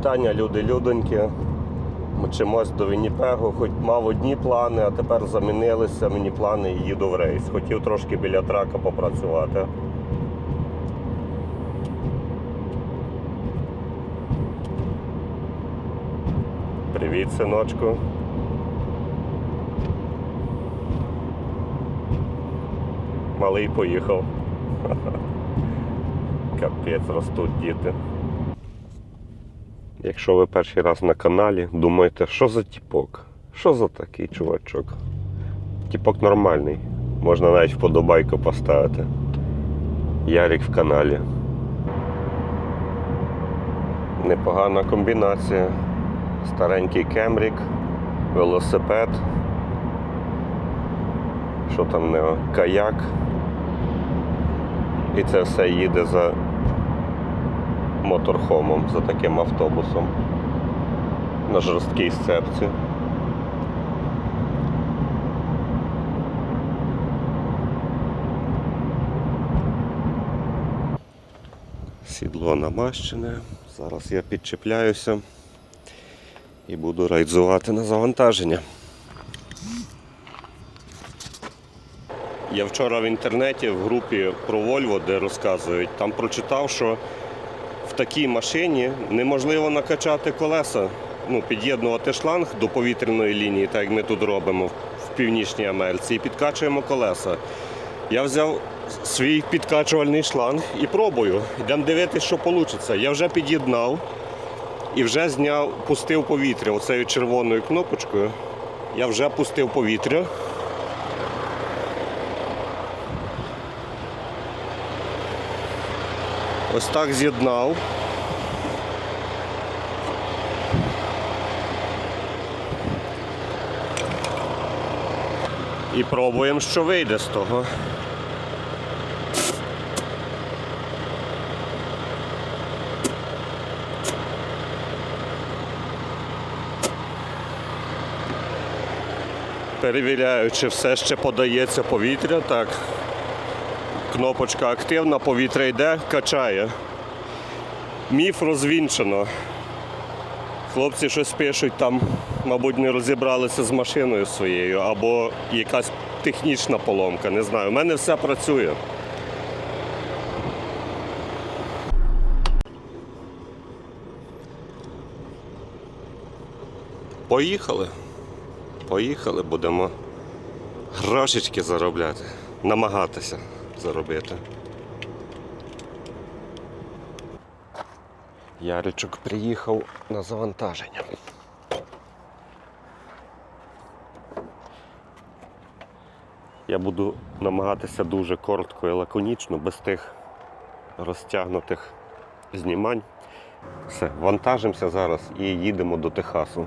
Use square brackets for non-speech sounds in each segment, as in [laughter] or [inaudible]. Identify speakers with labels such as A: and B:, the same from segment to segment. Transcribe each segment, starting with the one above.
A: вітання, люди людоньки. Мчимось до Вінніпегу, хоч мав одні плани, а тепер замінилися мені плани і їду в рейс. Хотів трошки біля трака попрацювати. Привіт, синочку. Малий поїхав. [laughs] Капець, ростуть діти. Якщо ви перший раз на каналі, думаєте, що за тіпок? Що за такий чувачок? Тіпок нормальний. Можна навіть вподобайку поставити. Ярик в каналі. Непогана комбінація. Старенький кемрік, велосипед. Що там нього? Каяк. І це все їде за моторхомом, за таким автобусом. На жорсткій сцепці. Сідло намащене. Зараз я підчепляюся і буду райдзувати на завантаження. Я вчора в інтернеті в групі про Volvo, де розказують, там прочитав, що такій машині неможливо накачати колеса, ну, під'єднувати шланг до повітряної лінії, так як ми тут робимо в Північній Америці, і підкачуємо колеса. Я взяв свій підкачувальний шланг і пробую. Йдемо дивитися, що вийде. Я вже під'єднав і вже зняв, пустив повітря оцею червоною кнопочкою. Я вже пустив повітря. Ось так з'єднав. І пробуємо, що вийде з того. Перевіряю, чи все ще подається повітря. Так. Кнопочка активна, повітря йде, качає. Міф розвінчено. Хлопці щось пишуть там, мабуть, не розібралися з машиною своєю або якась технічна поломка. Не знаю. У мене все працює. Поїхали. Поїхали, будемо грошечки заробляти, намагатися заробити. Яричок приїхав на завантаження. Я буду намагатися дуже коротко і лаконічно, без тих розтягнутих знімань. Все, вантажимося зараз і їдемо до Техасу.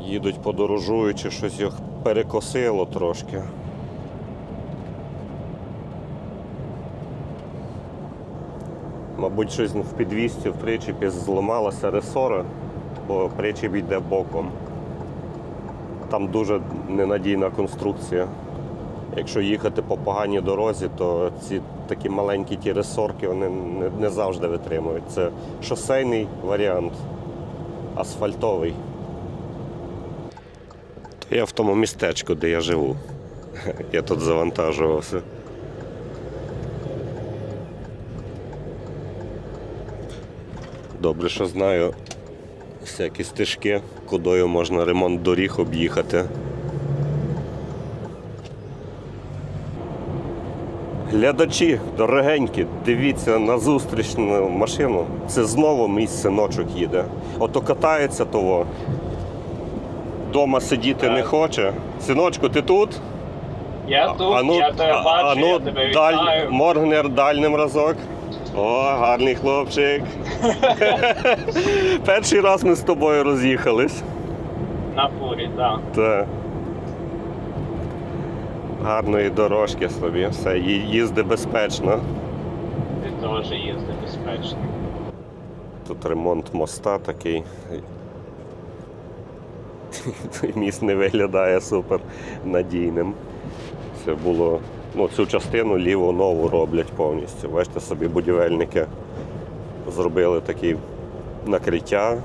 A: Їдуть подорожуючи, щось їх перекосило трошки. Мабуть, щось в підвісці, в причепі зламалася ресора, бо причіп йде боком. Там дуже ненадійна конструкція. Якщо їхати по поганій дорозі, то ці такі маленькі ті ресорки вони не, не завжди витримують. Це шосейний варіант, асфальтовий. То я в тому містечку, де я живу. [laughs] Я тут завантажувався. Добре, що знаю всякі стежки, кудою можна ремонт доріг об'їхати. Глядачі, дорогенькі, дивіться на зустрічну машину. Це знову мій синочок їде. Ото катається того. Дома сидіти не хоче. Синочку, ти тут?
B: Я тут,
A: А ну,
B: я тебе бачу,
A: а ну,
B: я тебе
A: даль...
B: вітаю.
A: Моргнер дальним разок. О, гарний хлопчик. [laughs] Перший раз ми з тобою роз'їхались.
B: На фурі, так.
A: Та. Гарної дорожки собі, все, їзди безпечно.
B: Ти теж їзди безпечно.
A: Тут ремонт моста такий. Той [laughs] міст не виглядає супер надійним. Це було. Ну, цю частину ліву нову роблять повністю. Бачите, собі будівельники зробили такий накриття.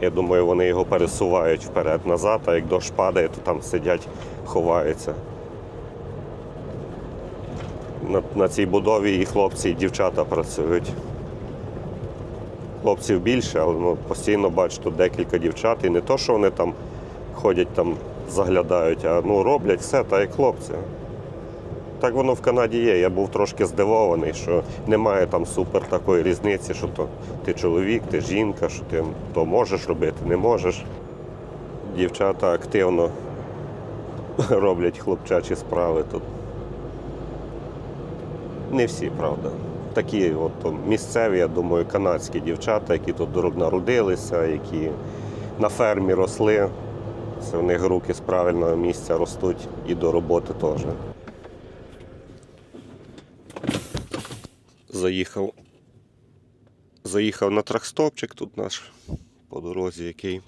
A: Я думаю, вони його пересувають вперед-назад, а як дощ падає, то там сидять, ховаються. На, на цій будові і хлопці, і дівчата працюють. Хлопців більше, але ну, постійно бачу тут декілька дівчат. І не то, що вони там ходять, там, заглядають, а ну, роблять все, так як хлопці. Так воно в Канаді є. Я був трошки здивований, що немає там супер такої різниці, що то ти чоловік, ти жінка, що ти то можеш робити, не можеш. Дівчата активно [laughs] роблять хлопчачі справи тут. Не всі, правда. Такі от, місцеві, я думаю, канадські дівчата, які тут народилися, які на фермі росли. Це в них руки з правильного місця ростуть і до роботи теж. Заїхав. Заїхав на тракстопчик тут наш по дорозі який.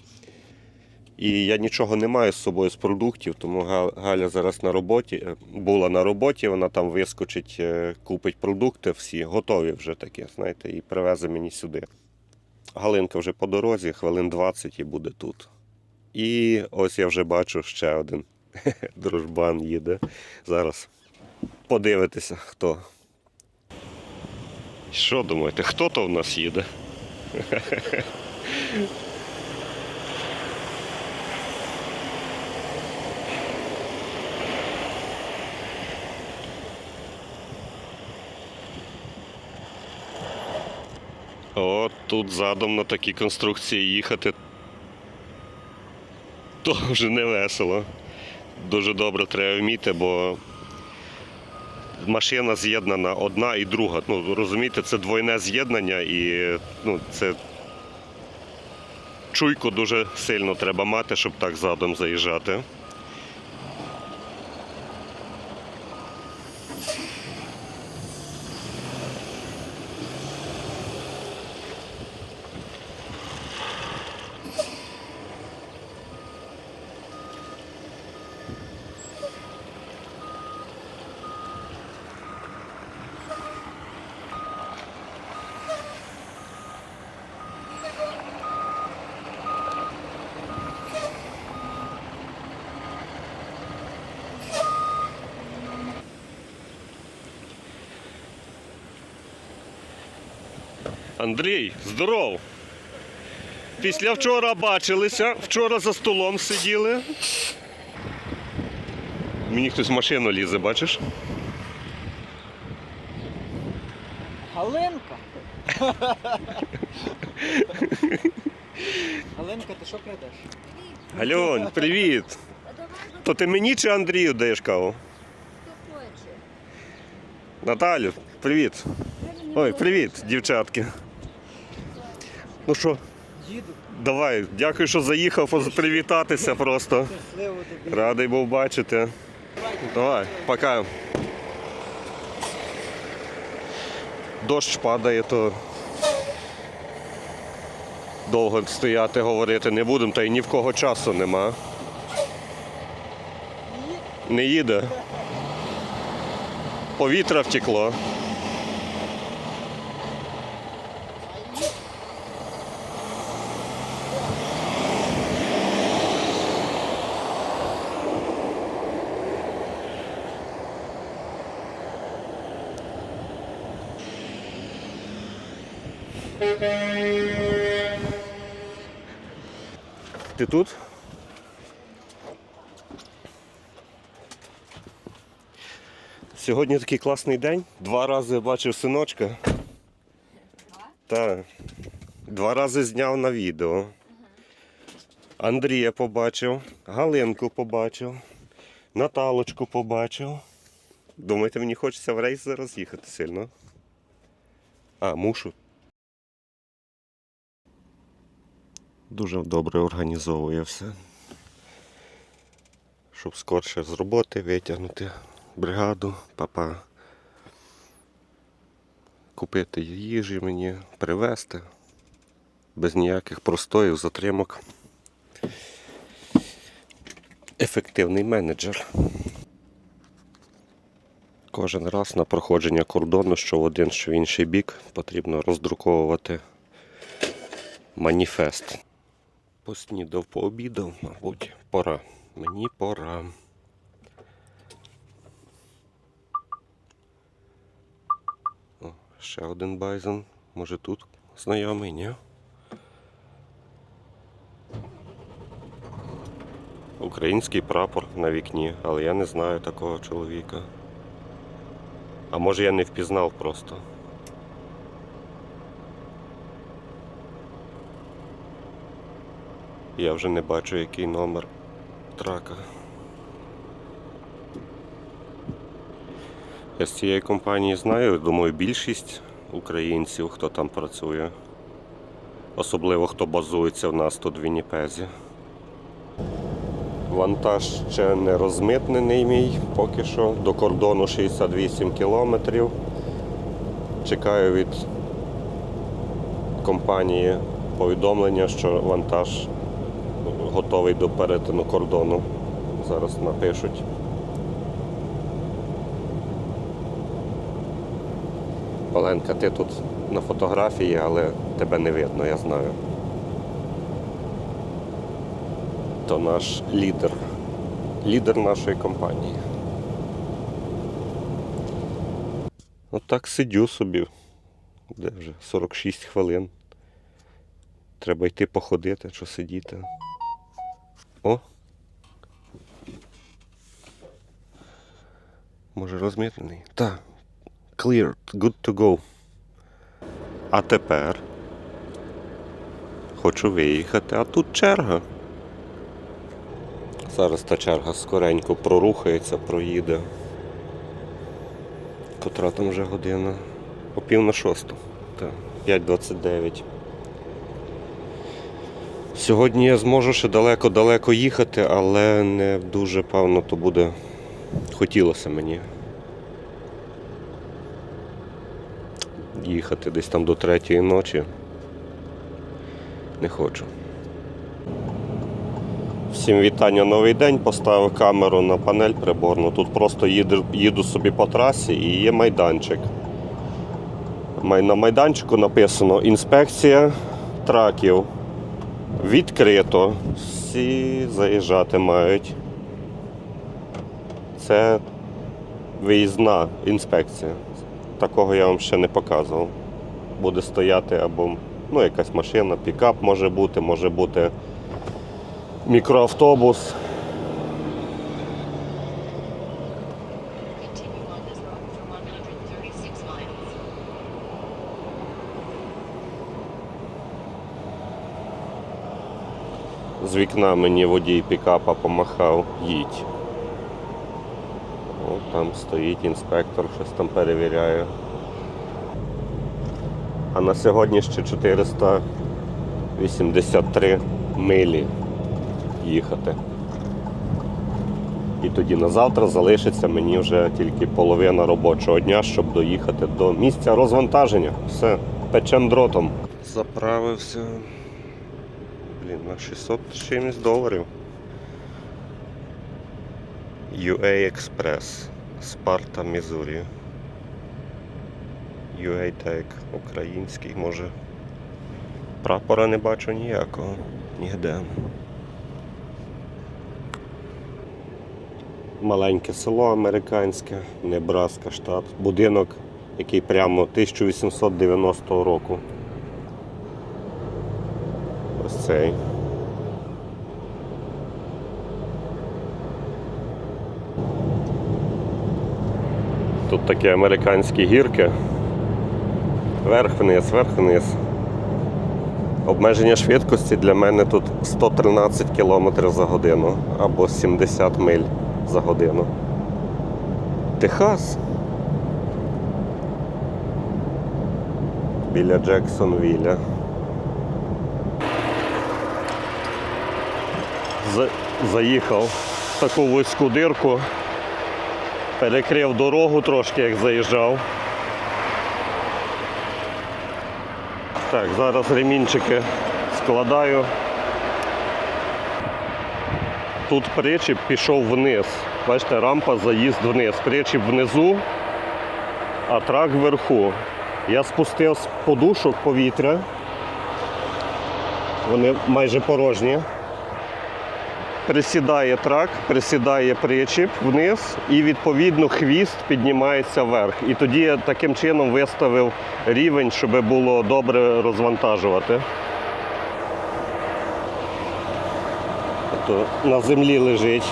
A: І я нічого не маю з собою з продуктів, тому Галя зараз на роботі. е, Була на роботі, вона там вискочить, е, купить продукти всі, готові вже такі, знаєте, і привезе мені сюди. Галинка вже по дорозі, хвилин 20 і буде тут. І ось я вже бачу ще один [laughs] дружбан їде. Зараз подивитися, хто. Що думаєте, хто то в нас їде? От тут задом на такій конструкції їхати. То вже не. Дуже добре треба вміти, бо машина з'єднана одна і друга. Ну, розумієте, це двойне з'єднання і ну, це чуйку дуже сильно треба мати, щоб так задом заїжджати. Андрій, здоров! Після вчора бачилися, вчора за столом сиділи. Мені хтось в машину лізе, бачиш?
C: Галинка! [laughs] Галинка, ти що крадеш?
A: Альон, привіт! То ти мені чи Андрію даєш каву?
D: Хто хоче?
A: Наталю, привіт. Ой, привіт, дівчатки. Ну що,
C: Їду.
A: давай, дякую, що заїхав привітатися просто.
C: Щасливо тобі.
A: Радий був бачити. Давай, пока. Дощ падає, то довго стояти, говорити не будемо, та й ні в кого часу нема. Не їде. Повітря втекло. Ти тут? Сьогодні такий класний день. Два рази бачив синочка. Так. Два рази зняв на відео. Андрія побачив, Галинку побачив, Наталочку побачив. Думаєте, мені хочеться в рейс зараз їхати сильно? А, мушу. Дуже добре організовує все. Щоб скорше з роботи витягнути бригаду, папа. Купити їжі мені, привезти. Без ніяких простоїв, затримок. Ефективний менеджер. Кожен раз на проходження кордону, що в один, що в інший бік, потрібно роздруковувати Маніфест. Поснідав, пообідав, мабуть, пора. Мені пора. О, ще один байзен. Може тут знайомий, ні? Український прапор на вікні, але я не знаю такого чоловіка. А може я не впізнав просто. Я вже не бачу, який номер трака. Я з цієї компанії знаю, думаю, більшість українців, хто там працює. Особливо хто базується в нас тут в Вінніпезі. Вантаж ще не розмитнений мій поки що. До кордону 68 кілометрів. Чекаю від компанії повідомлення, що вантаж готовий до перетину кордону. Зараз напишуть. Оленка, ти тут на фотографії, але тебе не видно, я знаю. То наш лідер. Лідер нашої компанії. Отак сидю собі. Де вже? 46 хвилин. Треба йти походити, що сидіти. О! Може розмітлений? Так. Cleared. Good to go. А тепер хочу виїхати, а тут черга. Зараз та черга скоренько прорухається, проїде. Котра там вже година? О пів на шосту. Так, 5.29. Сьогодні я зможу ще далеко-далеко їхати, але не дуже певно то буде. Хотілося мені. Їхати десь там до третьої ночі. Не хочу. Всім вітання, новий день. Поставив камеру на панель приборну. Тут просто їду, їду собі по трасі і є майданчик. На майданчику написано інспекція траків. Відкрито. Всі заїжджати мають. Це виїзна інспекція. Такого я вам ще не показував. Буде стояти або ну, якась машина, пікап може бути, може бути мікроавтобус. З вікна мені водій пікапа помахав, їдь. О, там стоїть інспектор, щось там перевіряє. А на сьогодні ще 483 милі їхати. І тоді на завтра залишиться мені вже тільки половина робочого дня, щоб доїхати до місця розвантаження. Все, печем дротом. Заправився. Блін, на 600 чимось доларів. UA Express. Спарта, Мізурі. UA Tech. Український, може. Прапора не бачу ніякого. Нігде. Маленьке село американське, Небраска, штат. Будинок, який прямо 1890 року. Цей. Тут такі американські гірки. Верх-вниз, верх-вниз. Обмеження швидкості для мене тут 113 км за годину або 70 миль за годину. Техас. Біля Джексонвілля. Заїхав в таку вузьку дирку, перекрив дорогу трошки, як заїжджав. Так, зараз ремінчики складаю. Тут причіп пішов вниз. Бачите, рампа заїзд вниз. Причіп внизу, а трак вверху. Я спустив з подушок повітря Вони майже порожні. Присідає трак, присідає причіп вниз, і відповідно хвіст піднімається вверх. І тоді я таким чином виставив рівень, щоб було добре розвантажувати. На землі лежить.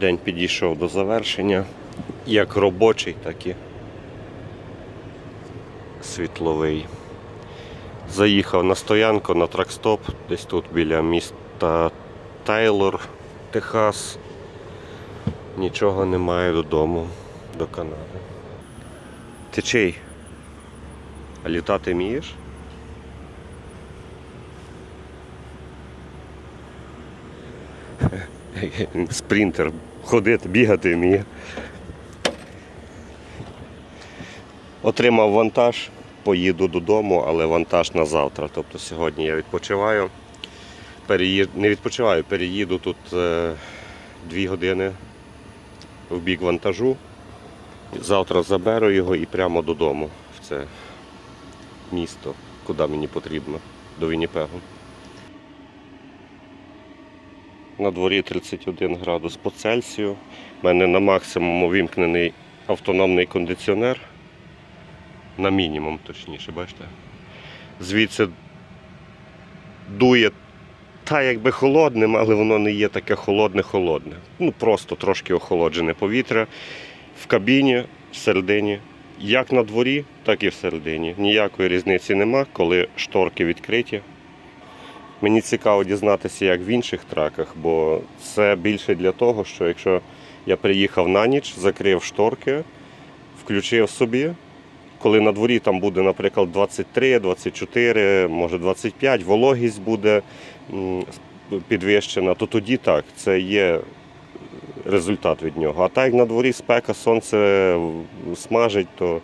A: День підійшов до завершення, як робочий, так і світловий. Заїхав на стоянку на тракстоп, десь тут біля міста Тайлор, Техас. Нічого немає додому, до Канади. Ти? А літати вмієш? [laughs] Спринтер, ходити, бігати вміє. Отримав вантаж, поїду додому, але вантаж на завтра. Тобто сьогодні я відпочиваю. Переїд... Не відпочиваю, переїду тут е, дві години в бік вантажу. Завтра заберу його і прямо додому в це місто, куди мені потрібно, до Вінніпегу. На дворі 31 градус по Цельсію. У мене на максимуму вімкнений автономний кондиціонер. На мінімум, точніше, бачите. Звідси дує та якби холодним, але воно не є таке холодне-холодне. Ну просто трошки охолоджене повітря в кабіні, всередині. Як на дворі, так і всередині. Ніякої різниці нема, коли шторки відкриті. Мені цікаво дізнатися, як в інших траках, бо це більше для того, що якщо я приїхав на ніч, закрив шторки, включив собі, коли на дворі там буде, наприклад, 23, 24, може 25, вологість буде підвищена, то тоді так, це є результат від нього. А так як на дворі спека, сонце смажить, то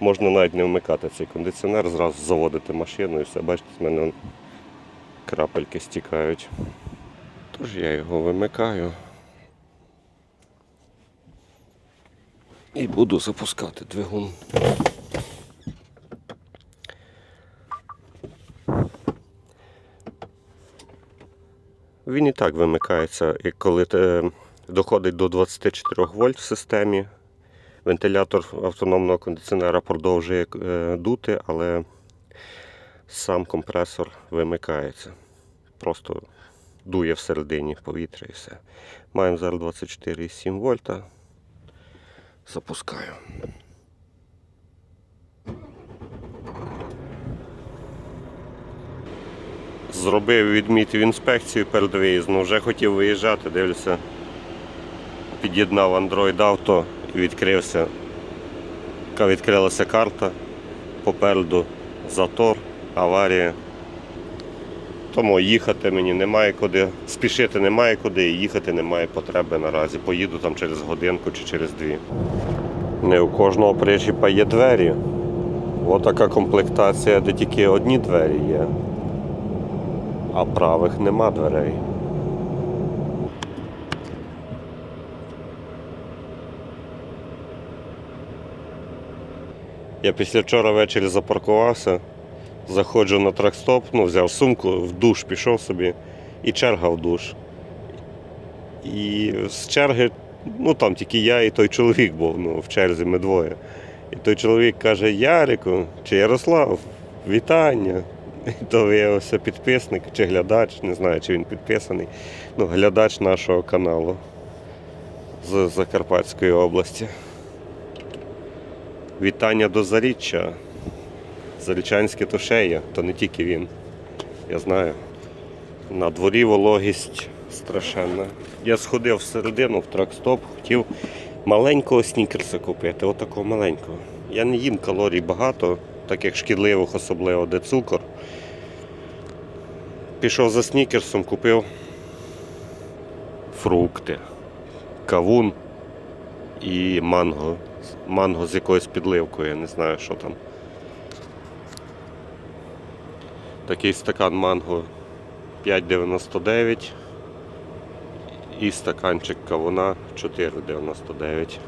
A: можна навіть не вмикати цей кондиціонер, зразу заводити машину і все. Бачите, з мене крапельки стікають. Тож я його вимикаю. І буду запускати двигун. Він і так вимикається, і коли е, доходить до 24 вольт в системі. Вентилятор автономного кондиціонера продовжує е, дути, але сам компресор вимикається. Просто дує всередині повітря і все. Маємо зараз 24,7 вольта. Запускаю. Зробив, відмітив інспекцію перед виїздом, вже хотів виїжджати, дивлюся. Під'єднав Android Auto і відкрився. Відкрилася карта. Попереду затор, аварія. Тому їхати мені немає куди, спішити немає куди, і їхати немає потреби наразі. Поїду там через годинку чи через дві. Не у кожного причіпа є двері. Ось така комплектація, де тільки одні двері є, а правих нема дверей. Я після вчора ввечері запаркувався, заходжу на тракстоп, ну, взяв сумку, в душ пішов собі і черга в душ. І з черги, ну там тільки я і той чоловік був, ну, в черзі ми двоє. І той чоловік каже: Ярику чи Ярослав, вітання. [laughs] То виявився підписник чи глядач, не знаю, чи він підписаний. Ну, глядач нашого каналу з Закарпатської області. Вітання до Заріччя. Зарічанське то ще то не тільки він. Я знаю. На дворі вологість страшенна. Я сходив всередину в тракстоп, хотів маленького снікерса купити, отакого маленького. Я не їм калорій багато, таких шкідливих, особливо, де цукор. Пішов за снікерсом, купив фрукти, кавун і манго. Манго з якоюсь підливкою, я не знаю, що там. Такий стакан манго 5,99 і стаканчик кавуна 4,99.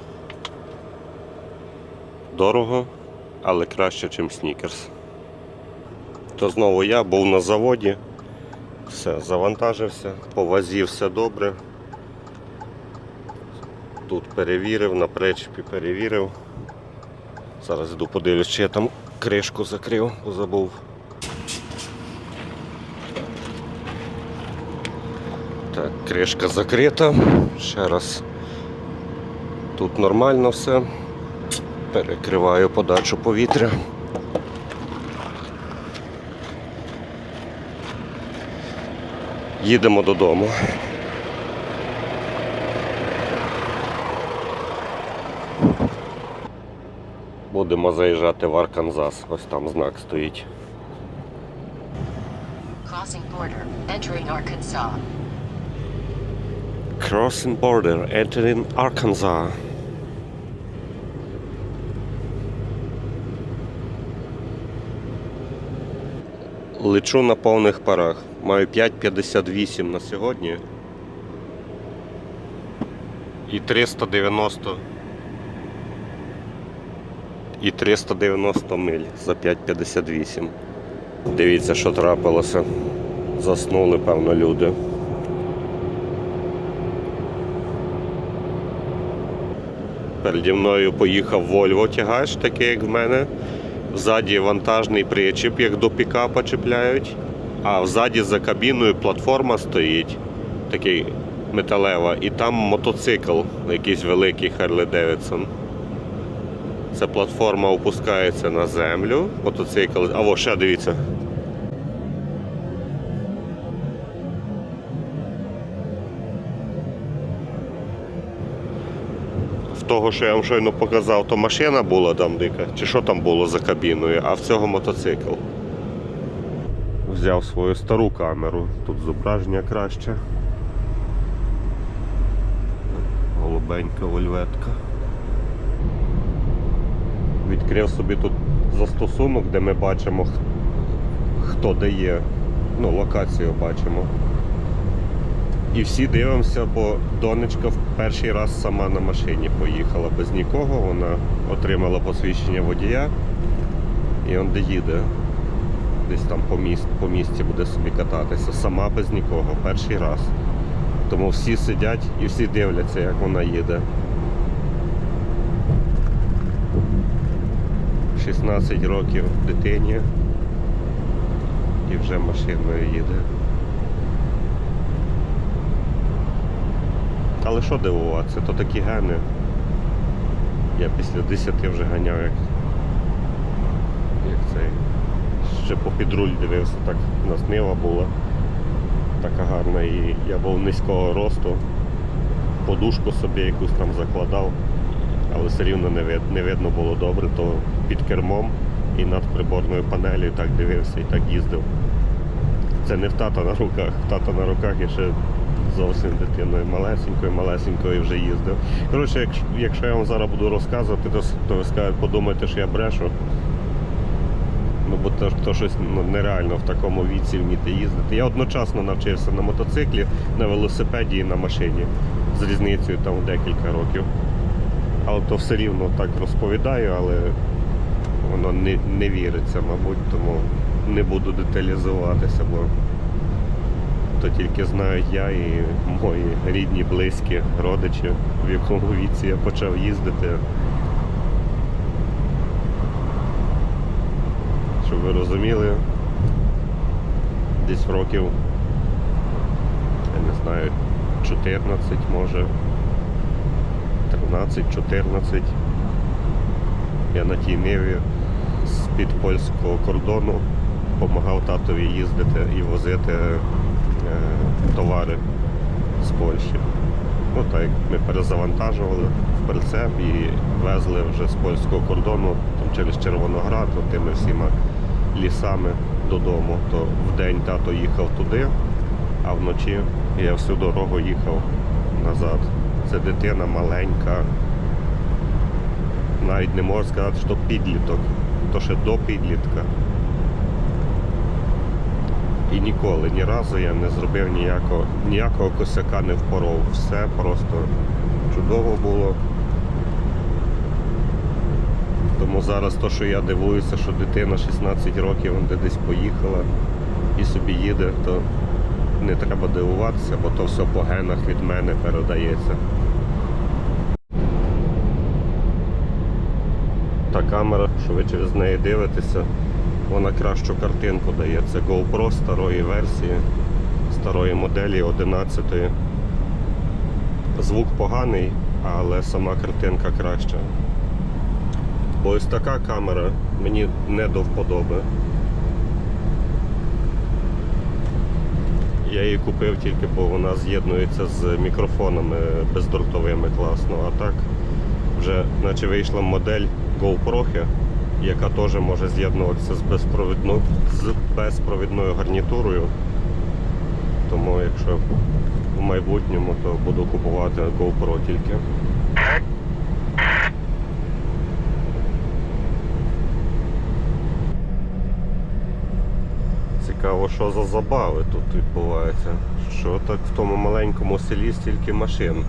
A: Дорого, але краще, ніж снікерс. То знову я був на заводі. Все, завантажився, по вазі все добре. Тут перевірив, на причепі перевірив. Зараз йду подивлюсь, чи я там кришку закрив, бо забув. Так, кришка закрита. Ще раз. Тут нормально все. Перекриваю подачу повітря. Їдемо додому. Будемо заїжджати в Арканзас. Ось там знак стоїть.
D: Crossing border. Entering Arkansas.
A: Crossing border, entering Arkansas. Лечу на повних парах. Маю 5,58 на сьогодні. І 390. І 390 миль за 5,58. Дивіться, що трапилося. Заснули, певно, люди. Переді мною поїхав Volvo тягач, такий як в мене. Ззаді вантажний причіп, як до пікапа чіпляють. А взаді за кабіною платформа стоїть, такий металева, і там мотоцикл, якийсь великий Харлі Девідсон. Ця платформа опускається на землю, мотоцикл. А во, ще дивіться. Того, що я вам щойно показав, то машина була там дика, чи що там було за кабіною, а в цього мотоцикл. Взяв свою стару камеру, тут зображення краще. Голубенька вольветка. Відкрив собі тут застосунок, де ми бачимо, хто де є. Ну, локацію бачимо. І всі дивимося, бо донечка в перший раз сама на машині поїхала без нікого. Вона отримала посвідчення водія і он де їде. Десь там по, міст, по місті буде собі кататися. Сама без нікого, перший раз. Тому всі сидять і всі дивляться, як вона їде. 16 років дитині і вже машиною їде. Але що дивуватися, то такі гени. Я після 10 вже ганяв як, як цей. Ще по підруль дивився, так у нас нива була така гарна і я був низького росту, подушку собі якусь там закладав, але все рівно не, вид, не видно було добре, то під кермом і над приборною панелью так дивився і так їздив. Це не в тата на руках. В тата на руках я ще зовсім дитиною малесенькою, малесенькою вже їздив. Коротше, якщо, я вам зараз буду розказувати, то ви скажете, подумайте, що я брешу. Ну, бо то, то щось ну, нереально в такому віці вміти їздити. Я одночасно навчився на мотоциклі, на велосипеді і на машині з різницею там декілька років. Але то все рівно так розповідаю, але воно не, не віриться, мабуть, тому не буду деталізуватися, бо то тільки знають я і мої рідні, близькі, родичі, в якому віці я почав їздити. Щоб ви розуміли, десь років, я не знаю, 14 може, 13-14. Я на тій ниві з-під польського кордону допомагав татові їздити і возити товари з Польщі. Ну так, як ми перезавантажували в прицеп і везли вже з польського кордону там, через Червоноград, тими всіма лісами додому. То в день тато їхав туди, а вночі я всю дорогу їхав назад. Це дитина маленька. Навіть не можу сказати, що підліток, то ще до підлітка. І ніколи, ні разу я не зробив ніякого, ніякого косяка не впоров. Все просто чудово було. Тому зараз то, що я дивуюся, що дитина 16 років де десь поїхала і собі їде, то не треба дивуватися, бо то все по генах від мене передається. Та камера, що ви через неї дивитеся, вона кращу картинку дає. Це GoPro старої версії, старої моделі 11. Звук поганий, але сама картинка краща. Бо ось така камера мені не до вподоби. Я її купив тільки, бо вона з'єднується з мікрофонами бездротовими класно. А так вже наче вийшла модель GoPro, яка теж може з'єднуватися з, безпровідно... з безпровідною гарнітурою. Тому якщо в майбутньому, то буду купувати GoPro тільки. Цікаво, що за забави тут відбуваються. Що так в тому маленькому селі стільки машин.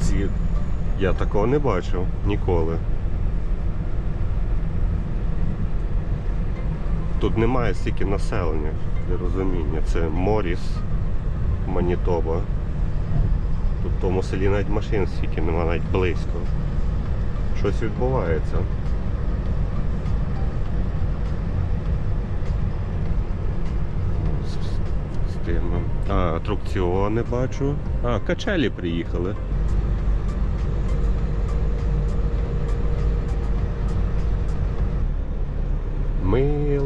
A: Ці... Я такого не бачив ніколи. Тут немає стільки населення для розуміння. Це Моріс, Манітоба. Тут в тому селі навіть машин стільки немає, навіть близько. Щось відбувається. А, атракціони бачу. А, качелі приїхали.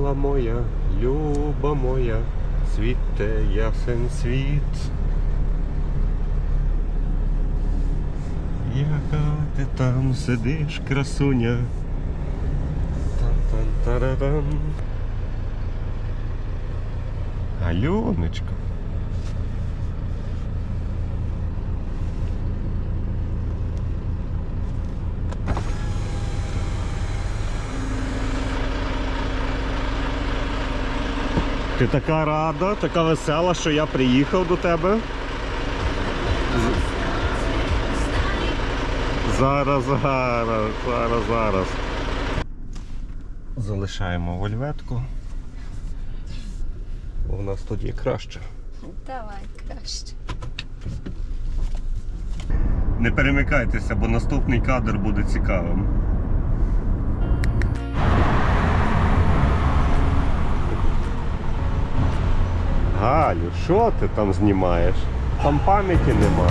A: Мила моя, люба моя, світе ясен світ. Яка ти там сидиш, красуня? Тан-тан-тарарам. Альоночка. Ти така рада, така весела, що я приїхав до тебе. Зараз, зараз, зараз, зараз. Залишаємо вольветку. У нас тут є краще.
E: Давай краще.
A: Не перемикайтеся, бо наступний кадр буде цікавим. Галю, що ти там знімаєш? Там пам'яті нема.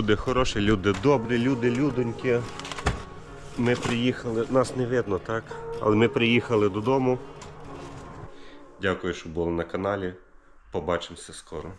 A: Люди хороші, люди добрі, люди людонькі. Ми приїхали, нас не видно, так? Але ми приїхали додому. Дякую, що були на каналі. Побачимося скоро.